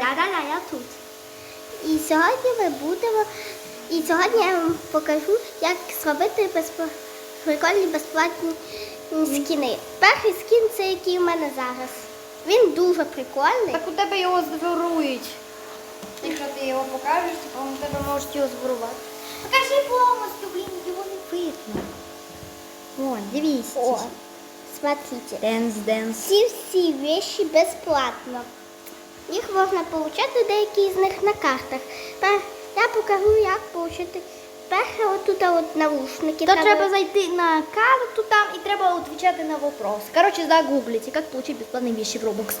Да-да-да, я тут. І сьогодні ми будемо. І сьогодні я вам покажу, як зробити безпла... прикольні безплатні скіни. Перший скін це який у мене зараз. Він дуже прикольний. Так у тебе його зворують. Якщо ти його покажеш, то у тебе можуть його зворувати. Покажи повністю, блін, його не видно. О, дивись. О, смотрите. Денс, денс. Ці всі вещи безплатно. Їх можна отримати деякі з них на картах. Я покажу, як отримати. Перше, отут от навушники. То треба зайти на карту там і треба відповідати на вопрос. Короче, загуглите, як получить бесплатные вещи в Roblox.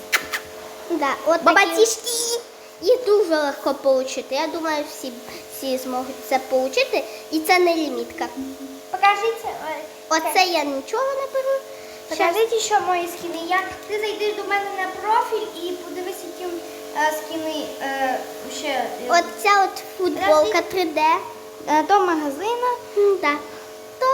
Да, от Бабатішки! Їх дуже легко отримати. Я думаю, всі, всі зможуть це отримати. І це не лімітка. Покажите. Оце я нічого не беру. Покажите, що мої скини. Я, ти зайдеш до мене на профіль і подивись, е, скини е, ще. От ця от футболка 3D. Е, до магазина. Да. То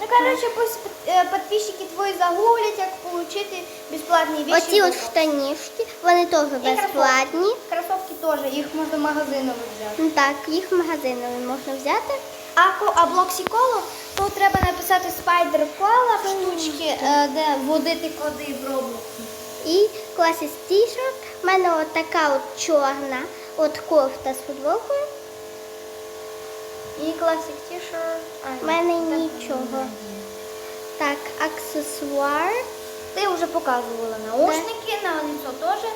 Ну, короче, пусть е, підписчики твої загуглять, як отримати безплатні вещи. оці от штанішки, вони теж безплатні. Кроссовки теж, їх можна в магазину взяти. Ну, Так, їх магазинові можна взяти. А, а блоксі коло, то треба написати спайдер кола в штучки, е, де вводити коди в Roblox. І класіс t-shirt. У мене от така от чорна, от кофта з футболкою. І класик t-shirt. У мене нічого. Так, аксесуар. Ти вже показувала наушники, на лицо теж.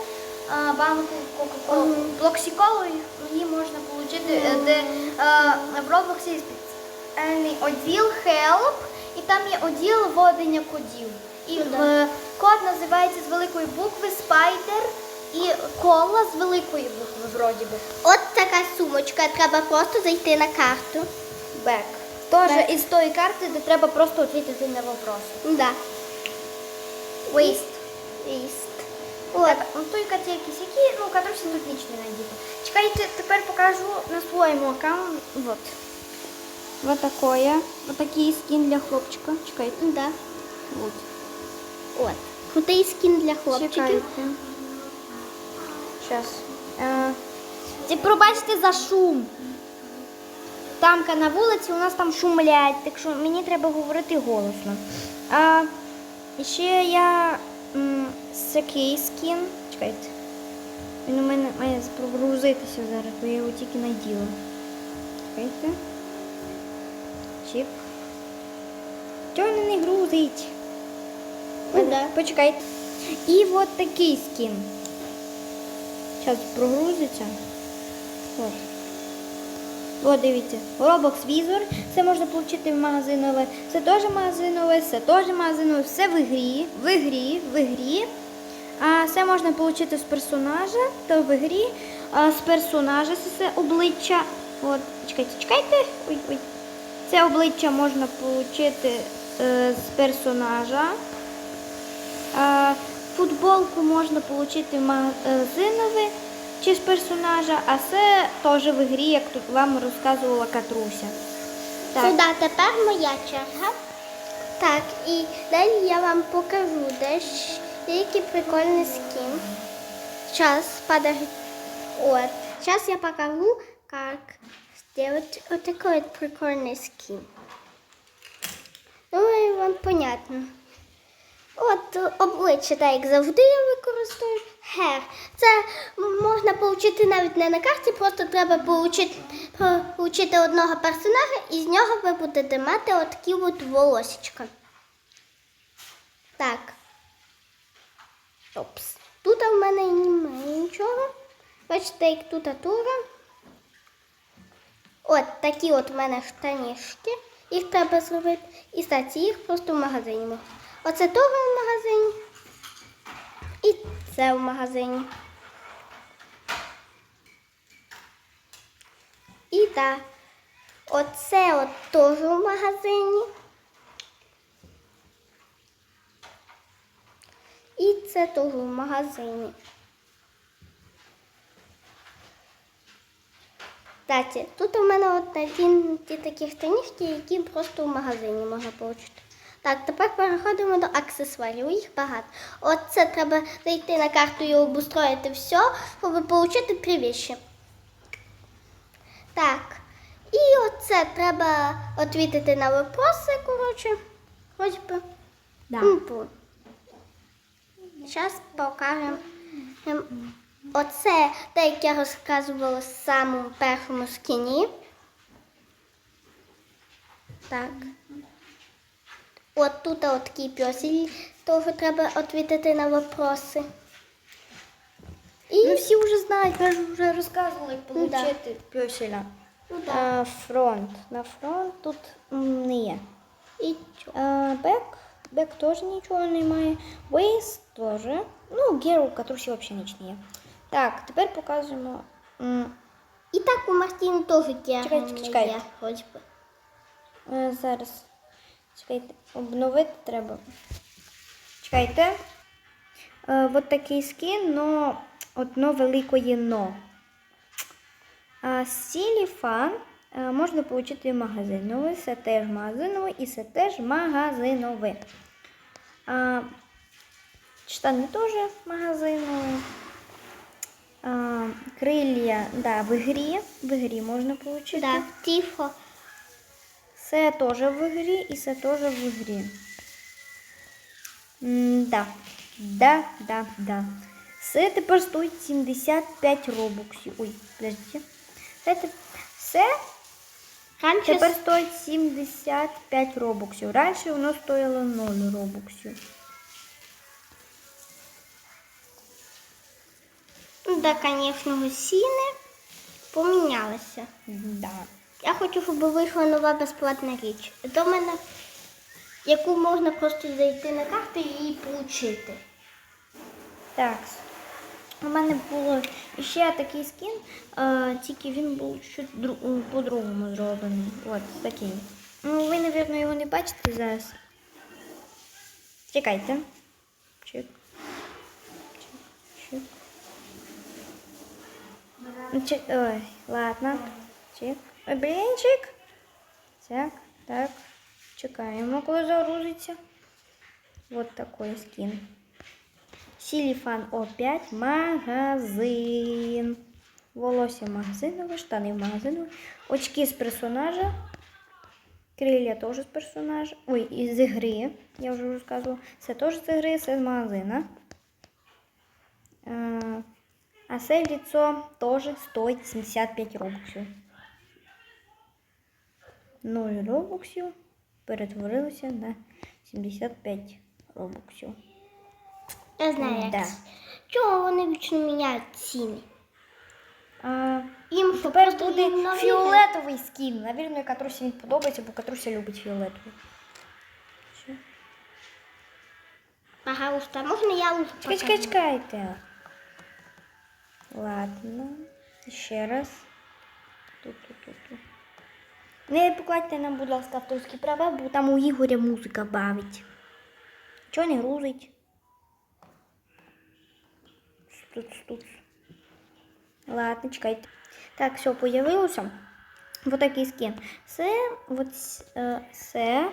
а, Банку Coca-Cola. Мгм. Блоксіколу її можна отримати, е, де е, в є спеціальний оділ Help, і там є оділ вводення кодів. І Ну, да. е, код називається з великої букви Spider і кола з великої букви вроді би. От така сумочка. Треба просто зайти на карту. Бек. Теж Back. із тої карти, де треба просто відповідати на вопроси. Да. Waste. Іст. От, ну той коті якісь, які, ну, короче, тут ніч не найдете. Чекайте, тепер покажу на своєму аккаунті. Вот. Вот такое. Вот такий скін для хлопчика. Чекайте. Да. Вот. От. Крутий скін для хлопчиків. Чекайте. Е, це пробачте за шум. Тамка на вулиці, у нас там шумлять, так що мені треба говорити голосно. А, ще я м, такий скін. Чекайте. Він у мене має прогрузитися зараз, бо я його тільки наділа. Чекайте. Чіп. Чого він не грузить? Да. Почекайте. І от такий скін. Зараз прогрузиться. От. От дивіться. Roblox Visual. Це можна отримати в магазинове. Це теж магазинове, це теж магазинове. Все в ігрі, в ігрі, в ігрі. А це можна отримати з персонажа, то в ігрі. А з персонажа це, це обличчя. От, чекайте, чекайте. Ой, ой. Це обличчя можна отримати е, з персонажа. А, футболку можна отримати в магазинові чи з персонажа, а це теж в ігрі, як тут вам розказувала Катруся. Так. Сюди тепер моя черга. Так, і далі я вам покажу дещо який прикольний скін. Сейчас, подожди. Вот. Сейчас я покажу, как сделать вот такой вот прикольный скин. Думаю, вам понятно. От обличчя, так як завжди я використовую. Хер. Це можна отримати навіть не на карті, просто треба получити, получити одного персонажа і з нього ви будете мати отакі от волосічка. Так. Опс. Тут в мене немає нічого. Бачите, як тут тура. От такі от в мене штанішки. Їх треба зробити. І статі їх просто в магазині. можна. Оце того в магазині. І це в магазині. І так. Оце от теж в магазині. І це теж в магазині. Кстати, тут у мене от ті, ті такі штанішки, які просто в магазині можна отримати. Так, тепер переходимо до аксесуарів. Їх багато. От це треба зайти на карту і обустроїти все, щоб отримати три віші. Так. І оце треба відповідати на вопроси, коротше. Хоч би. Да. Зараз покажемо. Ем, Оце те, як я розказувала в самому першому скіні. Так. От тут от такий пьосель, того треба відповідати на вопроси. І Ну всі вже знають, ми ж вже розказували, як Ну, да. отримати пьоселя. Ну, да. А, фронт. На фронт тут м, не є. і чо? А, бек. Бек теж нічого немає. Вейс теж. Ну, Герл, Катрусі взагалі ніч не є. Так, тепер показуємо. м, І так у Мартіни теж Чекайте, герне чекайте. є, хоч би. Е, Зараз. Чекайте, обновити треба. Чекайте. Е, от такий скін, но одно великої но. А сілі фан е, можна отримати магазиновий, це теж магазиновий і це теж магазиновий. А, штани теж магазинові. А, крилля, да, в ігрі. В ігрі можна отримати. Да, тихо. Це теж в ігрі і це теж в ігрі. М, Да. Да, да, да. Це тепер стоїть 75 робоксів. Ой, подождите. Це, те- це Раніше тепер стоїть 75 робоксів. Раніше воно стоїло 0 робоксів. Ну, Да, звісно, сіни помінялися. Да. Я хочу, щоб вийшла нова безплатна річ. До мене, яку можна просто зайти на карту і її отримати. Так. У мене було ще такий скін, а, тільки він був дру- по-другому зроблений. От такий. Ну, ви, мабуть, його не бачите зараз. Чекайте. Чек. Чек. Чек. Чек. Ой, ладно. Чек. Блінчик. Так, так. Чекаємо, коли загрузиться. Вот такой скин. Сіліфан О5 магазин. Волосся магазинове, штани магазинові. Очки з персонажа. Крилля теж з персонажа. Ой, із ігри. Я вже розказувала. Це теж з ігри, це з магазина. А, а це лицо теж стоїть 75 робоксів. 0 робоксів перетворилося на 75 робоксів. Я знаю, як. Да. Чого вони вічно міняють ціни? А, Їм що, тепер просто буде їм нові? фіолетовий скін. Навірно, Катрусі він подобається, бо Катруся любить фіолетовий. Пожалуйста, можна я лучше Чекай, чекай, чекайте. Ладно. Ще раз. Тут, тут, тут, тут. Не покладьте нам, будь ласка, авторські права, бо там у Ігоря музика бавить. Чого не грузить? Тут, тут. Ладно, чекайте. Так, все, появилося. Вот такий скін. Це, от, е, це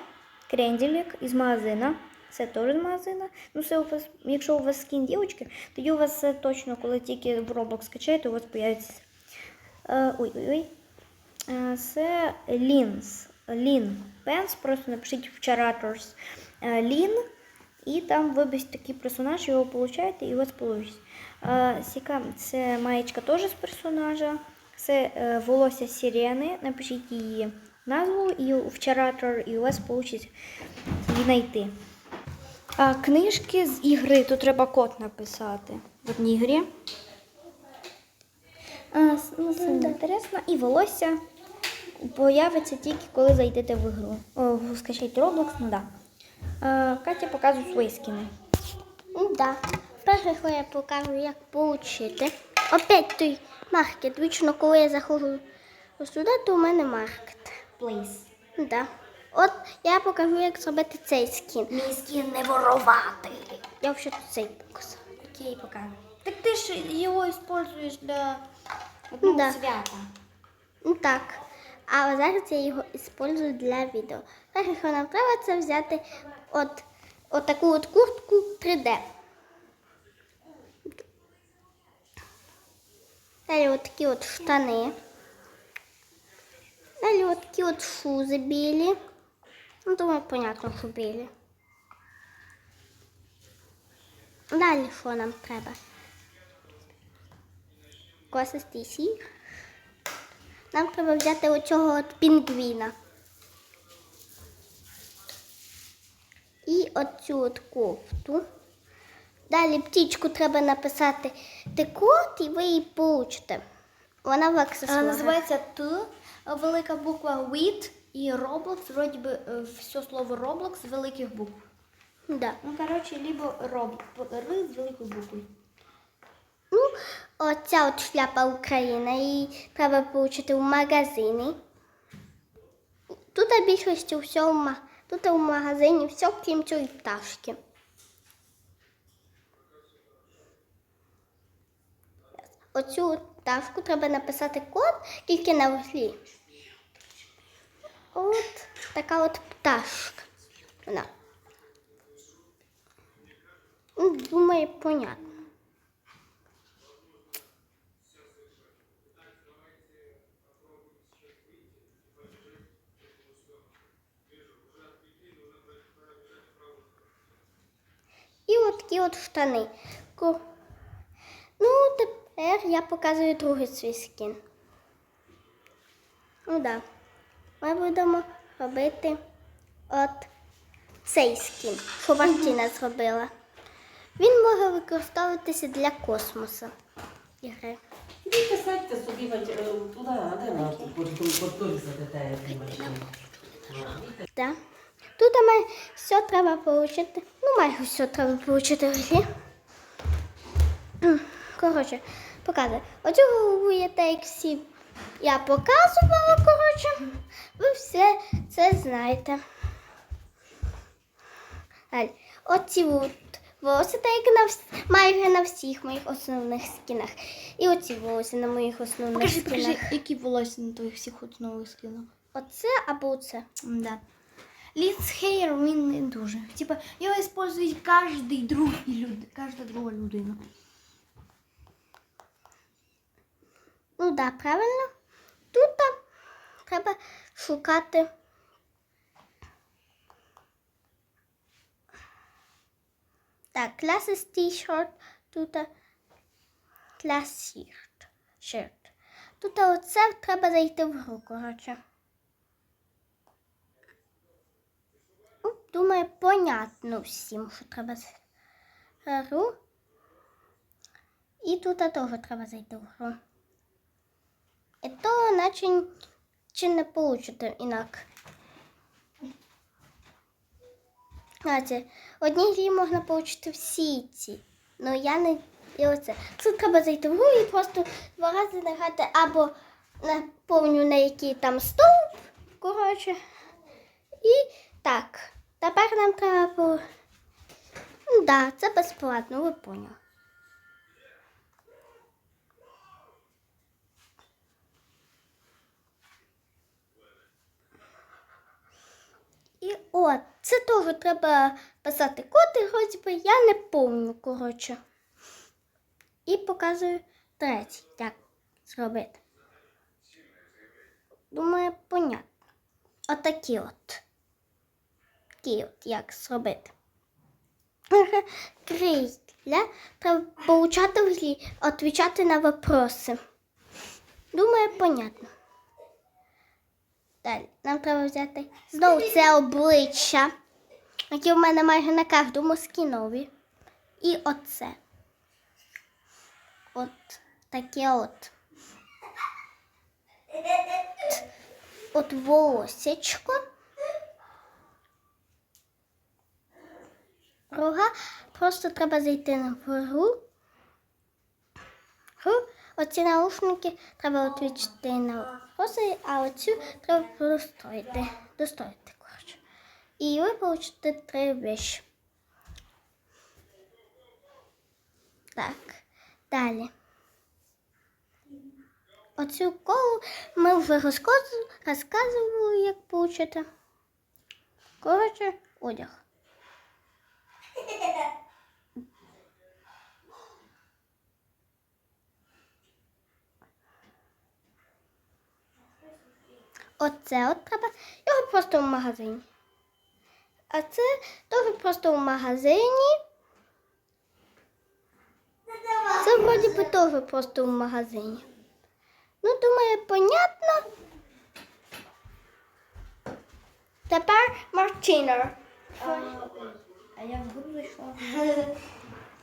кренделік із магазина. Це теж з магазина. Ну, це у вас, якщо у вас скін дівчинки, тоді у вас це точно, коли тільки в Roblox скачаєте, у вас появиться. Е, ой, ой, ой. Е, Це Лінс. Лін Пенс. Просто напишіть в Charators Лін. І там виберіть такий персонаж, його получаєте, і у вас вийде. Сіка, це маєчка теж з персонажа. Це е, волосся сирени. Напишіть її назву і в Charatор, і у вас вийде її знайти. А, книжки з ігри, тут треба код написати в одній грі. А, ну, це інтересно. І волосся появиться тільки коли зайдете в ігру. О, скачайте Roblox, ну да. А, Катя показує свої скини. Ну да. Перше, що я покажу, як отримати. Опять той маркет. Вічно, коли я заходжу сюди, то у мене маркет. Плейс. Ну да. От я покажу, як зробити цей скін. Мій скін не ворувати. Я вже тут цей показав. Окей, покажу. Так ти ж його використовуєш для одного Да. свята. Ну так. А зараз я його використовую для відео. Перше, що нам треба, це взяти от, от таку от куртку 3D. Далі от такі от штани. Далі от такі от шузи білі. Ну, думаю, понятно, що білі. Далі що нам треба? Косистий сіль. Нам треба взяти оцього от пінгвіна. І оцю от кофту. Далі птічку треба написати декот, і ви її получите. Вона в аксесуарах. називається Т, велика буква WIT і Roblox, вроді би е, все слово Roblox з великих букв. Да. Ну, коротше, либо Роб, Р з великою буквою. Ну, оця от шляпа Україна, її треба отримати в магазині. Тут більшості всього, тут в магазині все, крім цієї пташки. Оцю пташку треба написати код тільки на веслі. От така от пташка. Вона. Ну, Думаю, понятно. І от такі от штани. Ну, тепер я показую другий свій скін. Ну так. Да. Ми будемо робити от цей скін, що Мартіна зробила. Він може використовуватися для космосу. Ігри. Ідіть сядьте собі е, туди, а де на подторі задете. Тут ми все треба отримати. Ну, майже все треба отримати Коротше, показую. Оцю голову я так як всі я показувала, коротше. Ви все це знаєте. Далі. Оці от волосся, так як на вс- майже на всіх моїх основних скінах. І оці волосся на моїх основних Покажи, скінах. покажи, які волосся на твоїх всіх от нових скинах. Оце або оце. Да. Ліц хейр він не дуже. Типа його використовує кожен другий люд, кожна друга людина. Ну да, правильно. Тут там треба шукати. Так, classes t-shirt, тут class shirt. shirt. Тут оце треба зайти в гру, коротше. Ну, Думаю, понятно всім, що треба гру. І тут теж треба зайти в гру. І то наче чи не получите інак. Знаєте, одній грі можна получити всі ці. Ну я не і оце. Тут треба зайти в гру і просто два рази награти або наповню на який там стовп. Коротше. І так. Тепер нам треба. Ну да, це безплатно, ви поняли. І от, це теж треба писати код, і вроді би я не помню, коротше. І показую третій, як зробити. Думаю, понятно. Отакі от. Такі от, як зробити. Крейля треба получати в відповідати на вопроси. Думаю, понятно. Далі нам треба взяти знову це обличчя, яке в мене майже на кожному скінові. І оце. От таке от. От волосечко. Рога просто треба зайти на. Гру. Оці наушники треба відвічити на коси, а оцю треба достроїти. Достроїти, коротше. І ви получите три вещи. Так, далі. Оцю колу ми вже розказували, як получити. Коротше, одяг. Оце от треба. Його просто в магазині. А це теж просто в магазині. Це вроді би теж просто в магазині. Ну, думаю, понятно. Тепер Мартіна. А я в гру зайшла.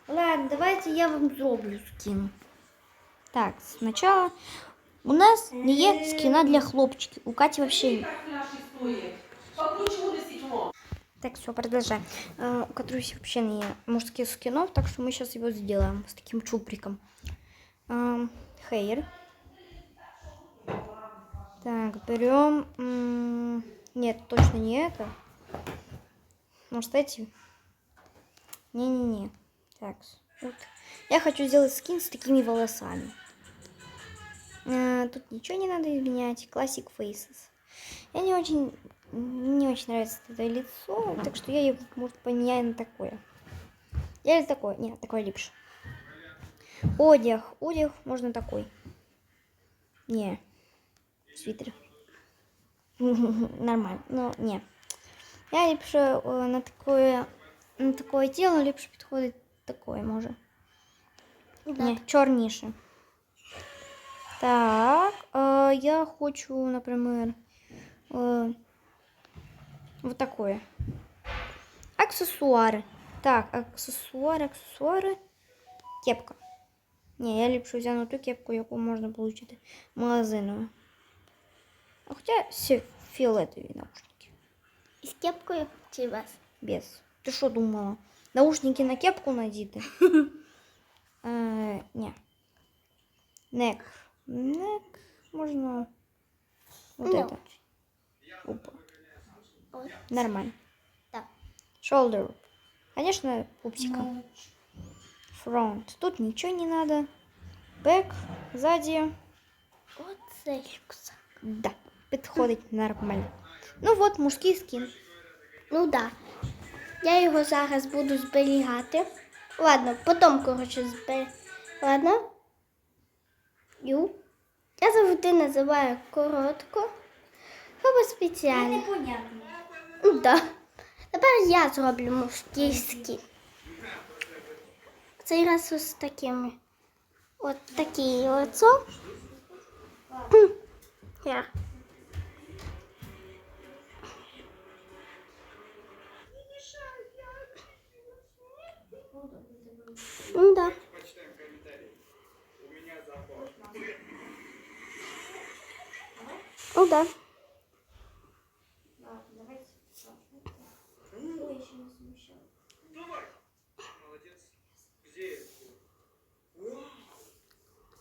Ладно, давайте я вам зроблю скін. Так, спочатку у нас не є скіна для хлопчиків. У Каті вообще ні. Наші стоїть. Покручу висить вон. Так, все, продолжай. Э, У Катруси вообще не мужских скинов, так что мы сейчас его сделаем с таким чуприком. Эм, Хейр. Так, берем... м, Нет, точно не это. Может, эти? Не-не-не. Так, вот. Я хочу сделать скин с такими волосами. Э, Тут ничего не надо менять. Classic Faces. Я не очень, не очень нравится это лицо, так что я его, может, поменяю на такое. Или такое. Нет, такое липше. Одяг. Одяг можно такой. Не. Свитер. Нормально. Ну, не. Я ліпше е, на такое, на такое тіло ліпше підходить такое, може. Ні, чорніше. Так, е, я хочу, наприклад, е, вот такое. Аксесуари. Так, аксесуари, аксесуари. Кепка. Ні, я ліпше взяну ту кепку, яку можна отримати магазиною. А хоча всі фіолетові наушники. Із кепкою чи без? Без. Ти що думала? Наушники на кепку надіти? е, ні. Нек. Нек можна. Вот Ну. это. Опа. Ой. Нормально. Так. Shoulder. Конечно, пупсика. Фронт. Тут ничего не надо. Бэк. Сзади. Оце рюкзак. Да. Підходить нормально. Ну вот, мужський скін. Ну так. Да. Я його зараз буду зберігати. Ладно, потім, коротше, зберігати. Ладно. Ю. Я завжди називаю коротко. Або спеціально. Непонятно. Ну да. Тепер я зроблю скін. Цей раз ось такими. От такі оцо. Я. Ну да. Ну да.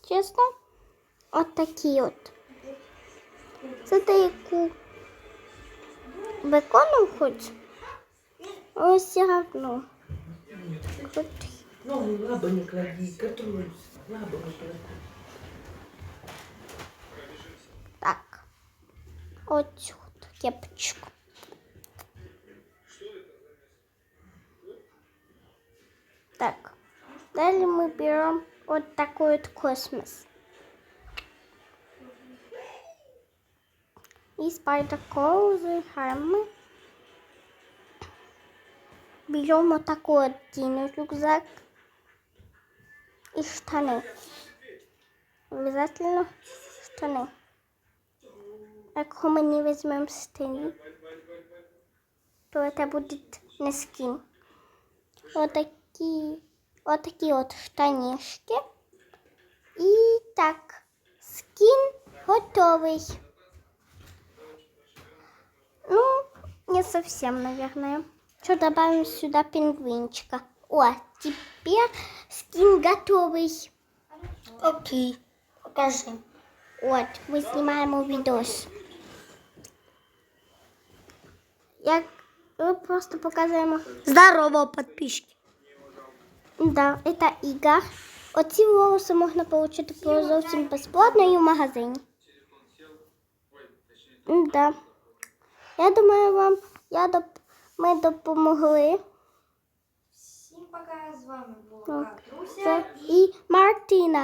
Чесно, от такі от. Це ти яку беконом хоч? Ось все одно. Крутий. Ну, лабо не клади, Катрусь. Лабо не клади. Так. Оцю от кепочку. Так. Далі ми беремо от такой от космос. І спайдеркоу заїхаємо. Беремо такой от тіну рюкзак і штани. Обязательно штани. Якщо ми не візьмемо штани, то це буде не скін. Отакі, отакі от штанішки. І так, скін готовий. Ну, не совсем, наверное. Что добавим сюда пингвинчика? О, теперь скин готовый. Окей, покажи. Вот, мы снимаем видос. Я мы просто показываем. Здорово, подписчики. Да, это Игорь. Оці волоси можна отримати по зовсім безплатно і в магазині. Да. Я думаю, вам я доп... ми допомогли. Пока, з вами була Так, Катруся Це і Мартіна.